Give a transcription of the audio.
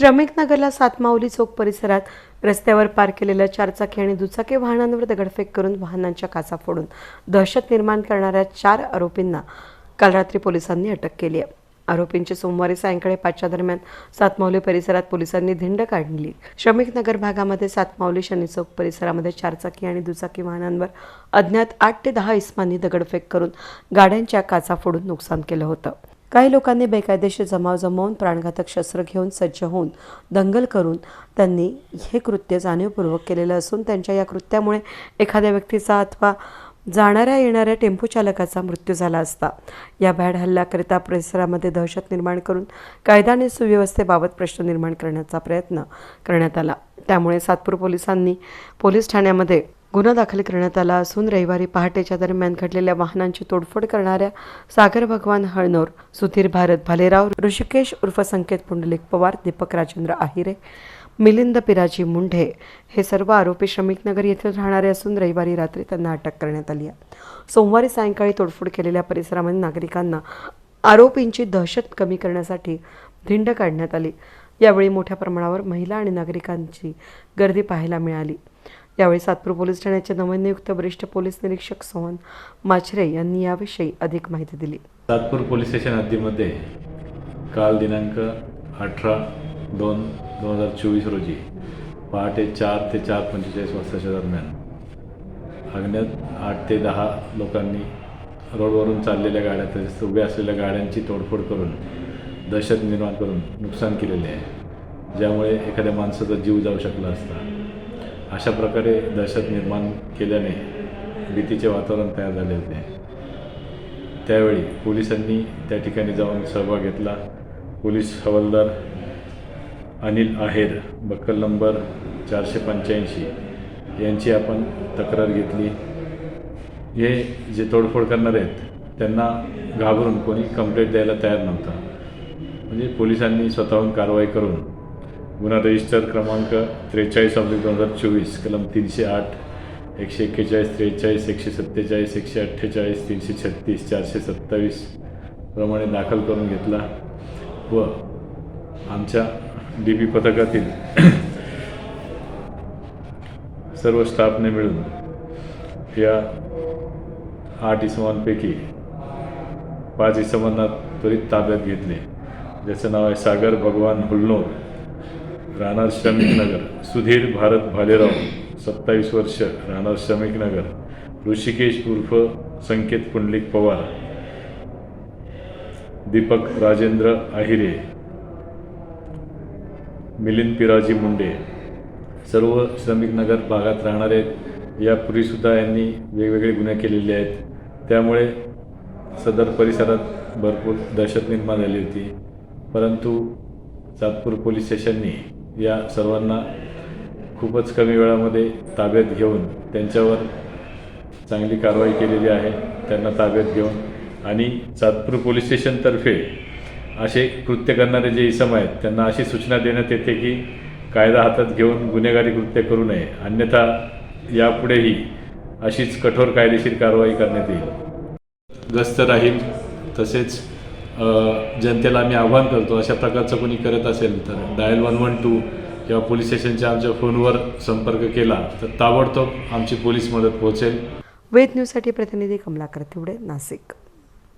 श्रमिक नगरला सातमाऊली चौक परिसरात रस्त्यावर पार केलेल्या चारचाकी आणि दुचाकी वाहनांवर दगडफेक करून वाहनांच्या काचा फोडून दहशत निर्माण करणाऱ्या चार आरोपींना काल रात्री पोलिसांनी अटक केली आहे. आरोपींची सोमवारी सायंकाळी पाचच्या दरम्यान सातमाऊली परिसरात पोलिसांनी धिंड काढली. श्रमिक नगर भागामध्ये सातमाऊली शनी चौक परिसरामध्ये चारचाकी आणि दुचाकी वाहनांवर अज्ञात आठ ते दहा इस्मांनी दगडफेक करून गाड्यांच्या काचा फोडून नुकसान केलं होतं. काही लोकांनी बेकायदेशीर जमाव जमवून प्राणघातक शस्त्र घेऊन सज्ज होऊन दंगल करून त्यांनी हे कृत्य जाणीवपूर्वक केलेलं असून त्यांच्या या कृत्यामुळे एखाद्या व्यक्तीचा अथवा जाणाऱ्या येणाऱ्या टेम्पो चालकाचा मृत्यू झाला असता. या भॅड हल्ल्याकरिता परिसरामध्ये दहशत निर्माण करून कायदा आणि सुव्यवस्थेबाबत प्रश्न निर्माण करण्याचा प्रयत्न करण्यात आला. त्यामुळे सातपूर पोलिसांनी पोलीस ठाण्यामध्ये गुन्हा दाखल करण्यात आला असून रविवारी पहाटेच्या दरम्यान घडलेल्या वाहनांची तोडफोड करणाऱ्या सागर भगवान हळनोर सुधीर भारत भालेराव ऋषिकेश उर्फ संकेत पुंडलिक पवार दीपक राजेंद्र आहिरे मिलिंद पिराजी मुंढे हे सर्व आरोपी श्रमिकनगर येथे राहणारे असून रविवारी रात्री त्यांना अटक करण्यात आली आहे. सोमवारी सायंकाळी तोडफोड केलेल्या परिसरामध्ये नागरिकांना आरोपींची दहशत कमी करण्यासाठी धिंड काढण्यात आली. यावेळी मोठ्या प्रमाणावर महिला आणि नागरिकांची गर्दी पाहायला मिळाली. यावेळी सातपूर पोलीस ठाण्याचे नवनियुक्त वरिष्ठ पोलीस निरीक्षक सोहन माचरे यांनी याविषयी अधिक माहिती दिली. सातपूर पोलीस स्टेशन हद्दीमध्ये काल दिनांक अठरा दोन दोन हजार चोवीस रोजी पहाटे चार ते चार पंचेचाळीस वाजताच्या दरम्यान अग्न्यात आठ ते दहा लोकांनी रोडवरून चाललेल्या गाड्या तसेच उभ्या असलेल्या गाड्यांची तोडफोड करून दहशत निर्माण करून नुकसान केलेले आहे. ज्यामुळे एखाद्या माणसाचा जीव जाऊ शकला असता अशा प्रकारे दहशत निर्माण केल्याने भीतीचे वातावरण तयार झाले होते. त्यावेळी पोलिसांनी त्या ठिकाणी जाऊन सहभाग घेतला. पोलीस हवालदार अनिल आहेर बक्कल नंबर चारशे पंच्याऐंशी यांची आपण तक्रार घेतली. हे जे तोडफोड करणार आहेत त्यांना घाबरून कोणी कंप्लेंट द्यायला तयार नव्हता. म्हणजे पोलिसांनी स्वतःहून कारवाई करून गुन्हा रजिस्टर क्रमांक त्रेचाळीस ऑब्लिक दोन हजार चोवीस कलम तीनशे आठ एकशे एक्केचाळीस त्रेचाळीस एकशे सत्तेचाळीस एकशे अठ्ठेचाळीस तीनशे छत्तीस चारशे सत्तावीस प्रमाणे दाखल करून घेतला व आमच्या डी पी पथकातील सर्व स्टाफने मिळून या आठ इसमांपैकी पाच इसमांना त्वरित ताब्यात घेतले. ज्याचं नाव आहे सागर भगवान हुलनोर. राहणार श्रमिक नगर. सुधीर भारत भालेराव सत्तावीस वर्ष राहणार श्रमिक नगर. ऋषिकेश उर्फ संकेत पुंडलिक पवार. दीपक राजेंद्र आहिरे. मिलिंद पिराजी मुंडे. सर्व श्रमिक नगर भागात राहणारे यापूर्वीसुद्धा यांनी वेगवेगळे गुन्हे केलेले आहेत. त्यामुळे सदर परिसरात भरपूर दहशत निर्माण झाली होती. परंतु सातपूर पोलीस स्टेशननी या सर्वांना खूपच कमी वेळामध्ये ताब्यात घेऊन त्यांच्यावर चांगली कारवाई केलेली आहे. त्यांना ताब्यात घेऊन. आणि सातपूर पोलीस स्टेशनतर्फे असे कृत्य करणारे जे इसम आहेत त्यांना अशी सूचना देण्यात येते की कायदा हातात घेऊन गुन्हेगारी कृत्य करू नये. अन्यथा यापुढेही अशीच कठोर कायदेशीर कारवाई करण्यात येईल. गस्त राहील तसेच जनतेला आम्ही आव्हान करतो अशा प्रकारचं कोणी करत असेल तर डायल वन वन टू किंवा पोलीस स्टेशनच्या आमच्या फोनवर संपर्क केला तर ताबडतोब आमची पोलीस मदत पोहोचेल. वेद न्यूजसाठी प्रतिनिधी कमलाकर तिवडे नाशिक.